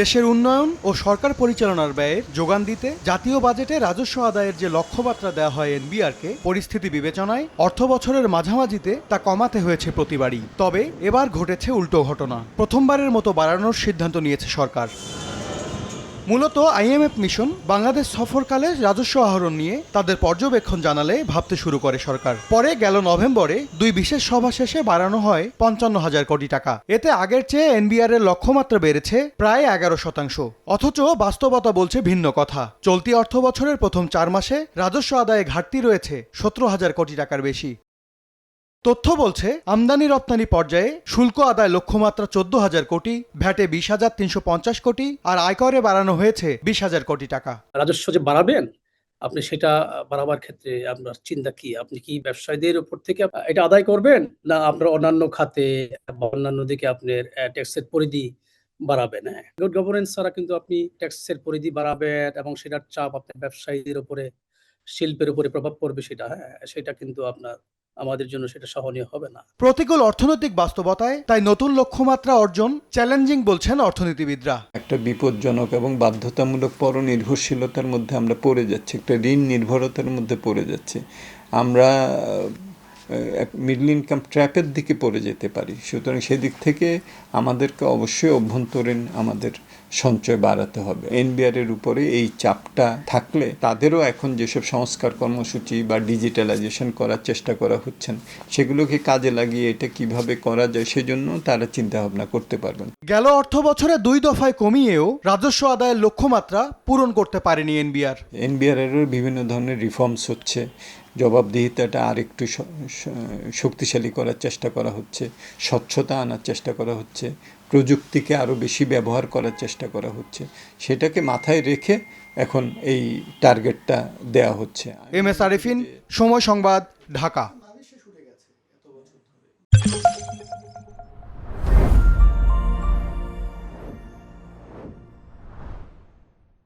দেশের উন্নয়ন ও সরকার পরিচালনার ব্যয়ের যোগান দিতে জাতীয় বাজেটে রাজস্ব আদায়ের যে লক্ষ্যমাত্রা দেওয়া হয় এনবিআরকে, পরিস্থিতি বিবেচনায় অর্থ বছরের মাঝামাঝিতে তা কমাতে হয়েছে প্রতিবারই। তবে এবার ঘটেছে উল্টো ঘটনা। প্রথমবারের মতো বাড়ানোর সিদ্ধান্ত নিয়েছে সরকার। মূলত আইএমএফ মিশন বাংলাদেশ সফরকালে রাজস্ব আহরণ নিয়ে তাদের পর্যবেক্ষণ জানালে ভাবতে শুরু করে সরকার। পরে গেল নভেম্বরে দুই বিশেষ সভা শেষে বাড়ানো হয় পঞ্চান্ন হাজার কোটি টাকা। এতে আগের চেয়ে এনবিআর এর লক্ষ্যমাত্রা বেড়েছে প্রায় এগারো শতাংশ। অথচ বাস্তবতা বলছে ভিন্ন কথা। চলতি অর্থ বছরের প্রথম চার মাসে রাজস্ব আদায়ে ঘাটতি রয়েছে সতেরো হাজার কোটি টাকার বেশি। তথ্য বলছে, আমদানি রপ্তানি পর্যায়ে শুল্ক আদায় লক্ষ্যমাত্রা চোদ্দ হাজার কোটি, ভ্যাটে বিশ হাজার তিনশো পঞ্চাশ কোটি আর আয়করে বাড়ানো হয়েছে বিশ হাজার কোটি টাকা। রাজস্ব যে বাড়াবেন, আপনি সেটা বাড়াবার ক্ষেত্রে আপনার চিন্তা কি? আপনি কি ব্যবসায়ীদের উপর থেকে এটা আদায় করবেন না আপনার অন্যান্য খাতে বা অন্যান্য দিকে আপনার ট্যাক্সের পরিধি বাড়াবেন? হ্যাঁ গুড গভর্নেন্স ছাড়া কিন্তু আপনি ট্যাক্সের পরিধি বাড়াবেন এবং সেটার চাপ আপনার ব্যবসায়ীদের উপরে, শিল্পের উপরে প্রভাব পড়বে সেটা হ্যাঁ সেটা কিন্তু আপনার আমাদের জন্য সেটা সহনীয় হবে না। প্রতিকূল অর্থনৈতিক বাস্তবতায় তাই নতুন লক্ষ্যমাত্রা অর্জন চ্যালেঞ্জিং বলছেন অর্থনীতিবিদরা। একটা বিপজ্জনক এবং বাধ্যতামূলক পরনির্ভরশীলতার মধ্যে আমরা পড়ে যাচ্ছি একটা ঋণ নির্ভরতার মধ্যে পড়ে যাচ্ছে। আমরা মিডল ইনকাম ট্র্যাপের দিকে পড়ে যেতে পারি। সুতরাং সেদিক থেকে আমাদেরকে অবশ্যই অভ্যন্তরীণ আমাদের সঞ্চয় বাড়াতে হবে। এনবিআর এর উপরে এই চাপটা থাকলে তাদেরও এখন যেসব সংস্কার কর্মসূচি বা ডিজিটালাইজেশন করার চেষ্টা করা হচ্ছেন সেগুলোকে কাজে লাগিয়ে এটা কীভাবে করা যায় সেজন্য তারা চিন্তা ভাবনা করতে পারবেন। গেল অর্থ বছরে দুই দফায় কমিয়েও রাজস্ব আদায়ের লক্ষ্যমাত্রা পূরণ করতে পারেনি এনবিআর। এনবিআর এরও বিভিন্ন ধরনের রিফর্মস হচ্ছে। জবাবদিহিতাটা আরেকটু শক্তিশালী করার চেষ্টা করা হচ্ছে, স্বচ্ছতা আনার চেষ্টা করা হচ্ছে, প্রযুক্তিকে আরও বেশি ব্যবহার করার চেষ্টা করা হচ্ছে, সেটাকে মাথায় রেখে এখন এই টার্গেটটা দেয়া হচ্ছে। এম এস আরিফিন, সময় সংবাদ, ঢাকা।